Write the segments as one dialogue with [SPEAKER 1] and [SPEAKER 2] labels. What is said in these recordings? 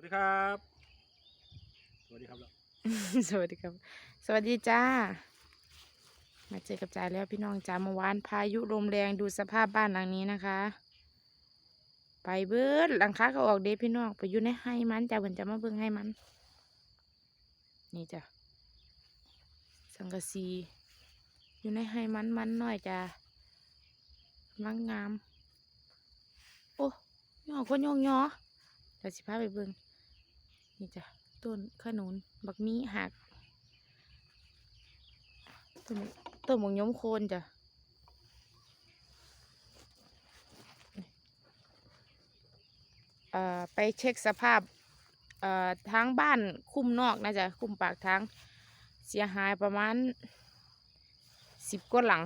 [SPEAKER 1] วัสดีครับ สวัสดีครับแล้ว
[SPEAKER 2] สวัสดีครับ สวัสดีจ้า มาเจอกับจ่าแล้วพี่น้องจ้าเมื่อวานพายุลมแรงดูสภาพบ้านหลังนี้นะคะ ไปเบิดหลังคาก็ออกเด้พี่น้องไปอยู่ในให้มันจ้าเพิ่นจะมาเบิ่งให้มัน นี่จ้ะสังกะสีอยู่ในให้มันมันหน่อยจ้ากำลังงาม โอ้ยอคนยองยอเดี๋ยวสิพาไปเบิ่ง นี่จ้ะต้นขนุนบักมีหักต้นต้นหมงยมโคนจ้ะเอ่อไปเช็คสภาพเอ่อทางบ้านคุ้มนอกนะจ๊ะคุ้มปากทางเสียหายประมาณสิบกว่าหลัง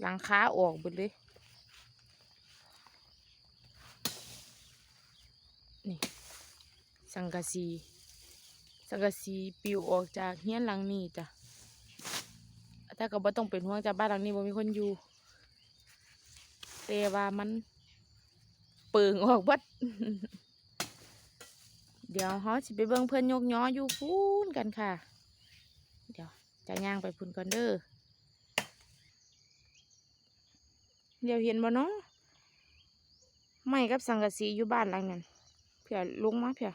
[SPEAKER 2] หลังค้าออกหมดเลยนี่ สังกะสี สังกะสีปิวออกจากเฮียนหลังนี้จ้ะแต่ก็บ่ต้องเป็นห่วงจ้ะบ้านหลังนี้บ่มีคนอยู่แต่ว่ามันเปิงออกบัดเดี๋ยวเฮาสิไปเบิ่งเพิ่นยกย้ออยู่พูนกันค่ะ เดี๋ยวจะย่างไปพุ่นก่อนเด้อเดี๋ยวเห็นบ่เนาะไม่กับสังกะสีอยู่บ้านหลังนั้นเผื่อลุงมาเผื่อ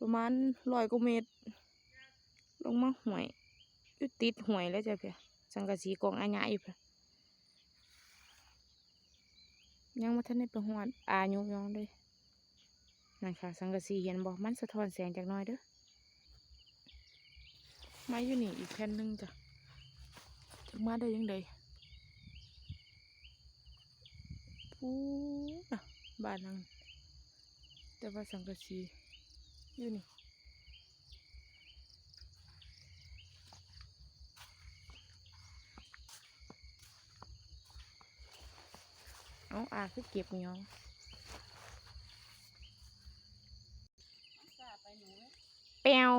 [SPEAKER 2] ประมาณร้อยกว่าเมตร ลงมาห่วยอยู่ติดห่วยแล้วจ้ะเพี่ยสังกะสีกองอาญาอยู่เพี่ยยังมาทันได้ไปหอดอายกยองเลยนั่นค่ะ สังกะสีเห็นบอกมันสะท้อนแสงจากน้อยเด้อมาอยู่นี่อีกแผ่นหนึงจ้ะจะมาได้ยังไงพูน่ะบ้านนังแต่ว่าสังกะสี อยู่นี่เอาอาคือเก็บเงาเปียว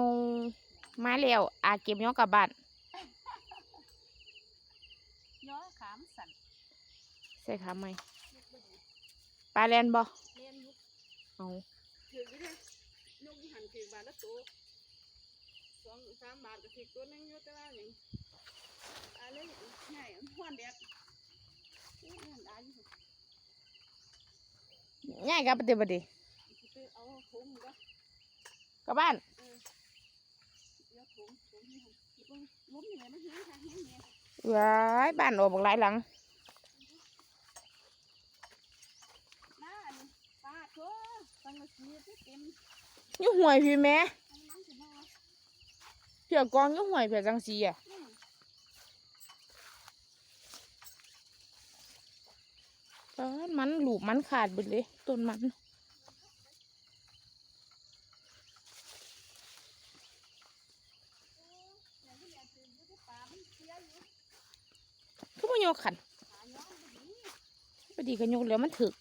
[SPEAKER 2] มาแล้วอาเก็บเงากลับบ้าน
[SPEAKER 3] ย้อขามสั่น
[SPEAKER 2] ใส่ขาไหมปลาแลนบ่
[SPEAKER 3] เรียนยุก
[SPEAKER 2] เอา
[SPEAKER 3] ถืออยู่เลยนกยี่หันถือ บาทละตัวสองสามบาทก็ถือตัวหนึงอยู่แต่ว่าอย่างอะไรง่ายห้วนเด็ดเอ้ยมันได้อยู่
[SPEAKER 2] ง่ายกับปฏิบัติ
[SPEAKER 3] สิไปเอาถุงก็
[SPEAKER 2] กลับบ้าน
[SPEAKER 3] เดี๋ยวถุงถุงนี่หั่นสิเบิ่งล้มนี่แหละมันหิ้งค่ะหิ้งเนี่ย
[SPEAKER 2] ว้ายบ้านออกบักหลายหลัง
[SPEAKER 3] น้าอันนี้ปลาเถอะตังกะสีที่เต็ม
[SPEAKER 2] อ ยุ่หวยพี่แม่เพื่อกองยุ่หวยเพื่อจังสีอะต้นมันหลูบมันขาดไปเลยต้นมัน
[SPEAKER 3] ทุ
[SPEAKER 2] กมันโยขันพอดีกันโยกแล้วมันถึก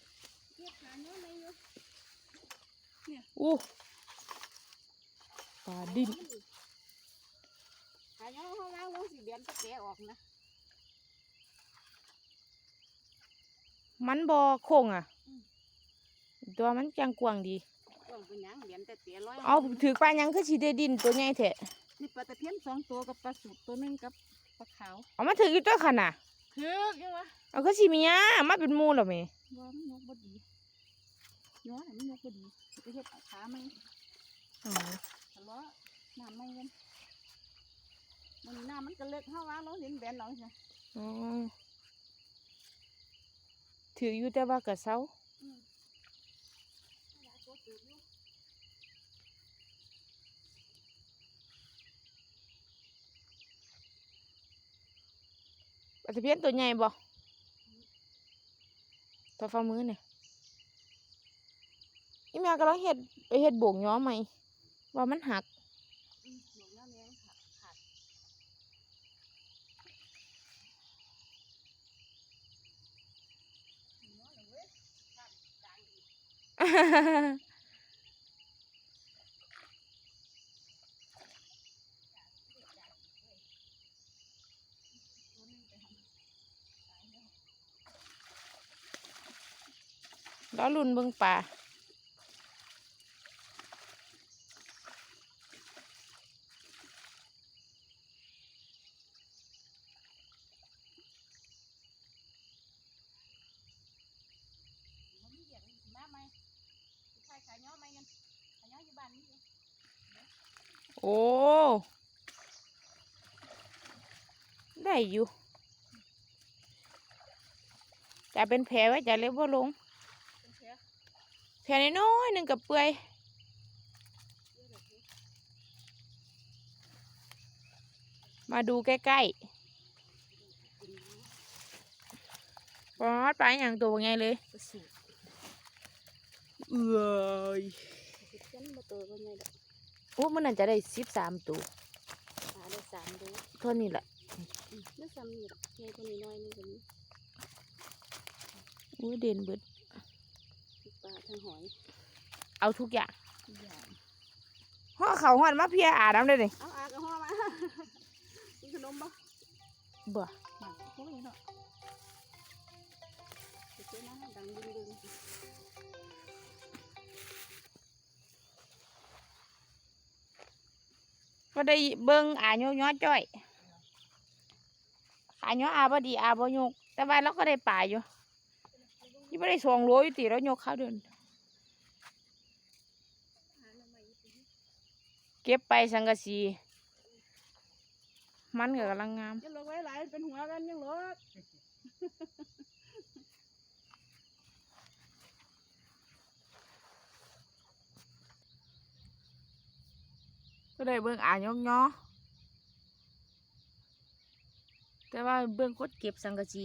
[SPEAKER 3] อู้
[SPEAKER 2] ปลาดิ้น
[SPEAKER 3] หายองเขาล้างลงสีเดือนก็แกะออกนะ
[SPEAKER 2] มันบอโค้งอะตัวมันจังกวางดี
[SPEAKER 3] ต้องเป็นหยังเดือนแต่เตี๋ยร้อย
[SPEAKER 2] เอาถือปลายังคือสีได้ดินตัวใหญ่แท้
[SPEAKER 3] นี่ปลาตะเพียนสองตัวกับปลาสูตรตัวหนึงกับปลาขาว
[SPEAKER 2] เอามาถืออยู่ตัวขันน่ะ
[SPEAKER 3] คือยังวะ
[SPEAKER 2] เอาคือสีมีอะมาเป็นหมูเหรอแม่
[SPEAKER 3] ย้อมนยกบดีย้อนมันยกบดีไปเฮ็ดเอาขาไหม
[SPEAKER 2] อ๋อ
[SPEAKER 3] ทะเลาะ น้ำไม่เงินมันน้ำมันก็เล็กเท่าว่าเราเห็นแบนเราใช่
[SPEAKER 2] อ๋อถืออยู่แต่ว่ากระเซ้า
[SPEAKER 3] อยู่
[SPEAKER 2] ปลาตะเพียนตัวใหญ่บ่ตัวฟ้ามือเนี่ยอีแม่กำลังเฮ็ดไปเฮ็ดโบ่งย้อมไหม ว่ามันหัก
[SPEAKER 3] อืมหลวงน้าแมงขาดขาดย้อนเลยเว้ยขาดดังอีก
[SPEAKER 2] แล้วลุนเบิ่งป่า
[SPEAKER 3] นะอยู่ บ้านนี่อยู่
[SPEAKER 2] โอ้ได้อยู่จะเป็นแผลไว้จะเล็บว่าลง
[SPEAKER 3] แผล
[SPEAKER 2] น้อยหนึ่งกับเปื่อยมาดูใกล้ๆปอดไปอย่างตัวไงเลยเอ้ย
[SPEAKER 3] ตัวเป็นไงดอก
[SPEAKER 2] โอ้มันน่าจะได้สิบสามตัว
[SPEAKER 3] หาได้สามเดือน
[SPEAKER 2] เท่านี้แหละ
[SPEAKER 3] นี่ซ้ำนี่ดอกไงตัวนี้น้อยนึงตัวนี้
[SPEAKER 2] โอ้ยเด่นเบิด
[SPEAKER 3] ทั้งปลาทั้งหอย
[SPEAKER 2] เอาทุกอย่าง
[SPEAKER 3] ทุกอย่าง
[SPEAKER 2] ห่อเขาวหอนมาเพียอาดน้ำเลยนี่
[SPEAKER 3] เอาอากระห้อมากินขนมบ่
[SPEAKER 2] บ่
[SPEAKER 3] มาพวกนี้เนาะเดี๋ยวเจ๊นะดังดึงดึง
[SPEAKER 2] ก็ได้เบิ่งอาโยย้อจ้อยขาย้ออาบดีอาบ่ยก แต่ว่าเราก็ได้ป่าอยู่ยี่ไม่ได้สองโลอยู่ตีเรายกเข้าวเดิน เก็บไปสังกะสีมันก็กำลังงาม
[SPEAKER 3] ยังลงไว้หลายเป็นหัวกันยังลก
[SPEAKER 2] ก็ได้เบิ่งอ่านยกย้อแต่ว่าเบิ่งคดเก็บสังกะสี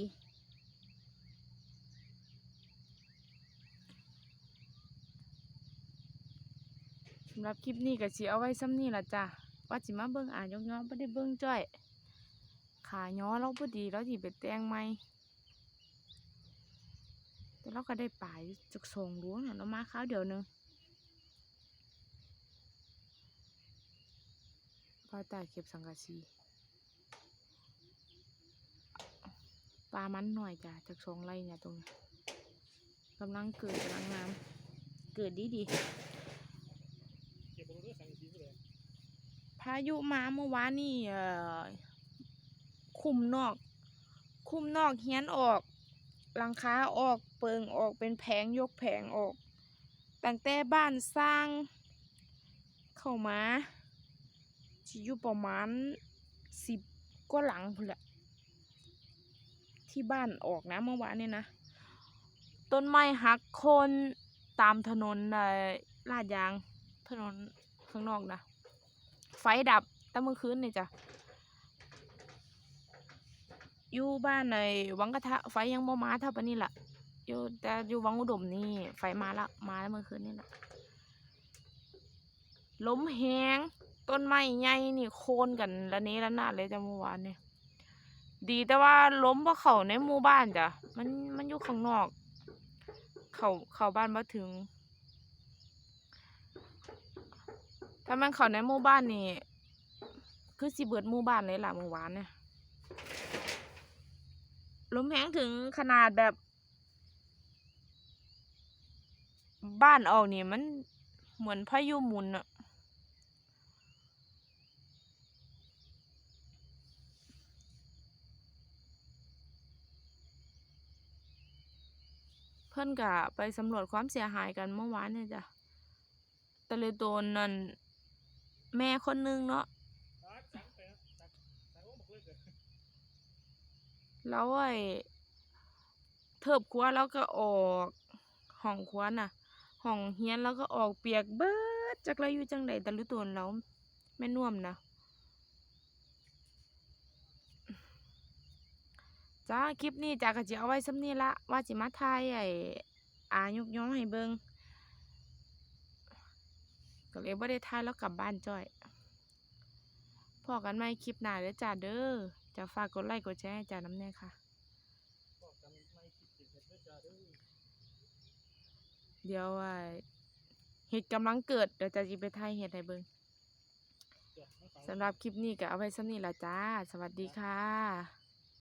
[SPEAKER 2] สำหรับคลิปนี้ก็สิเอาไว้ซ้ำนี่ละจ้ะว่าสิมาเบิ่งอ่านยกย้อไม่ได้เบิ่งจ้อย ขาย้อเราพอดีเราสิไปแต่งใหม่แต่เราก็ได้ป่ายจากสองรั้น่ะเรามาข้าวเดียวหนึง ปลาตายเก็บสังกะสีปลามันหน่อยจ้ะจากสองไร่เนี่ยตรงนี้กำลังเกิดกำลังงามเกิดดีดีพายุมาเมื่อวานนี่คุมนอก คุมนอกเฮียนออกหลังคาออกเปิงออกเป็นแผงยกแผงออกตั้งแต่บ้านสร้าง เข้ามา สิอยู่ประมาณสิบก็หลังพุ่นแหละที่บ้านออกนะเมื่อวานเนี่ยนะ ต้นไม้หักโคนตามถนนเอ่อลาดยางถนนข้างนอกนะ ไฟดับตั้งเมื่อคืนนี่จ้ะอยู่บ้านในวังกระทะไฟยังบ่มาเท่าปนี้ล่ะอยู่แต่อยู่วังอุดมนี่ไฟมาละมาแล้วเมื่อคืนนี่แหละล้มแหง ต้นไม้ใหญ่นี่โค่นกันละเนระนาดเลยจ้ะเมื่อวานเนี่ยดีแต่ว่าล้มเพราะเขาในหมู่บ้านจ้ะมันมันอยู่ข้างนอก เขาเขาบ้านมาถึง ถ้ามันเขาในหมู่บ้านนี่คือสิเบิดหมู่บ้านเลยล่ะเมื่อวานเนี่ยล้มแห้งถึงขนาดแบบ บ้านออกนี่มันเหมือนพายุหมุนอะ เพื่อนกะไปสำรวจความเสียหายกันเมื่อวานเนี่ยจ้ะตะเลยโดนนั่นแม่คนนึงเนาะแล้วไอ้เทิบครัวแล้วก็ออกห้องครัวน่ะห้องเฮียนแล้วก็ออกเปียกเบิดจักไรอยู่จังใดต่รู้ตัวแล้วแม่น่วมนะ จ้าคลิปนี้จ้าก็จะเอาไว้ซ้ำนี้ละว่าจิมาทายไอ้อายุกย้องให้เบิงก็เลยบ่ได้ทายแล้วกลับบ้านจ้อยพอกันใหมคลิปหน้าเด้อจ้าเด้อจะฝากกดไลค์กดแชร์ให้จ้าน้ำแน่ค่ะ
[SPEAKER 1] เดี๋ย
[SPEAKER 2] วไอ้เห็ดกำลังเกิดเดี๋ยวจะจิไปไทยเห็ดให้เบิ
[SPEAKER 1] ง
[SPEAKER 2] สำหรับคลิปนี้ก็เอาไว้สำนี้ละจ้า สวัสดีค่ะ